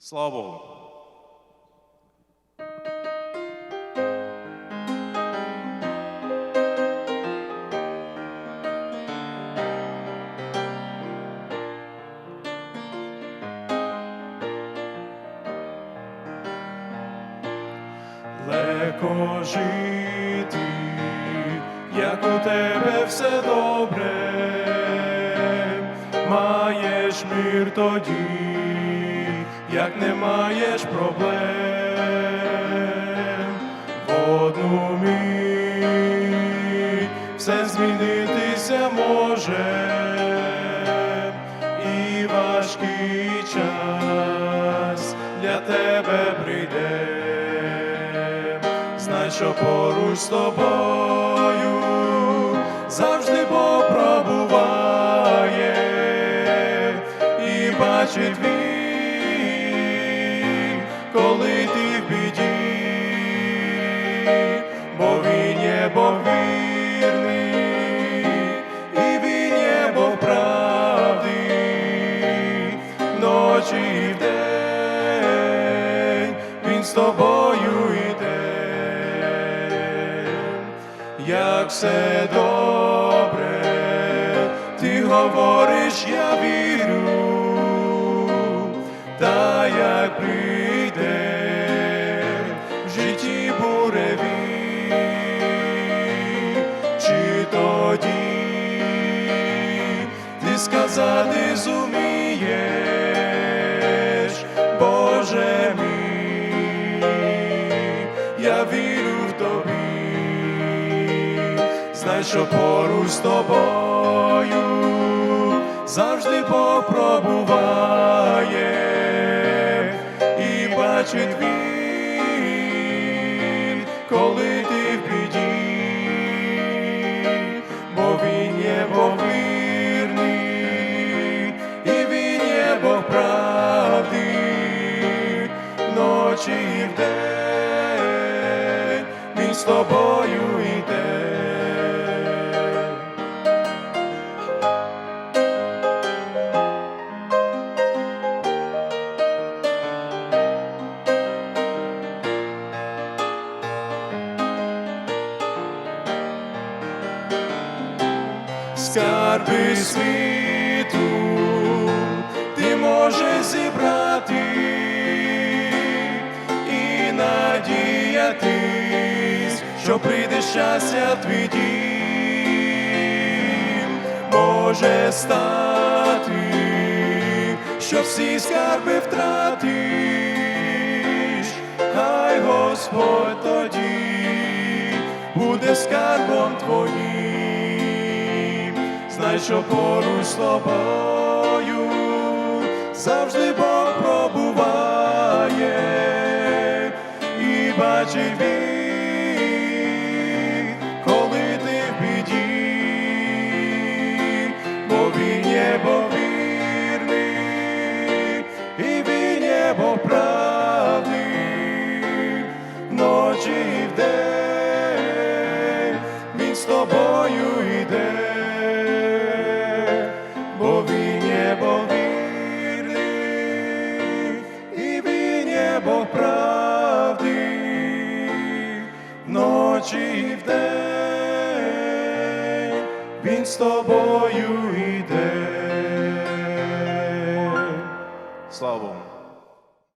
Слава Богу. Легко жити, як у тебе все добре, маєш мир тоді, як не маєш проблем, в одну мить все змінитися може, і важкий час для тебе прийде. Знай, що поруч з тобою завжди Бог пробуває і бачить він, з тобою йде, як все добре, ти говориш, я вірю, та як прийде в житті буреві, чи тоді ти сказати зумієш, що поруч з тобою завжди Бог пробуває і бачить він, коли ти в біді, бо він є Бог вірний, і він є Бог правди, ночі і вдень, він з тобою йде. Скарби світу ти можеш зібрати і надіятись, що прийде щастя твій дім, може стати, що всі скарби втратиш, хай Господь що поруч з тобою завжди Бог пробуває і бачить він, небо правди, вночі і вдень, він з тобою йде.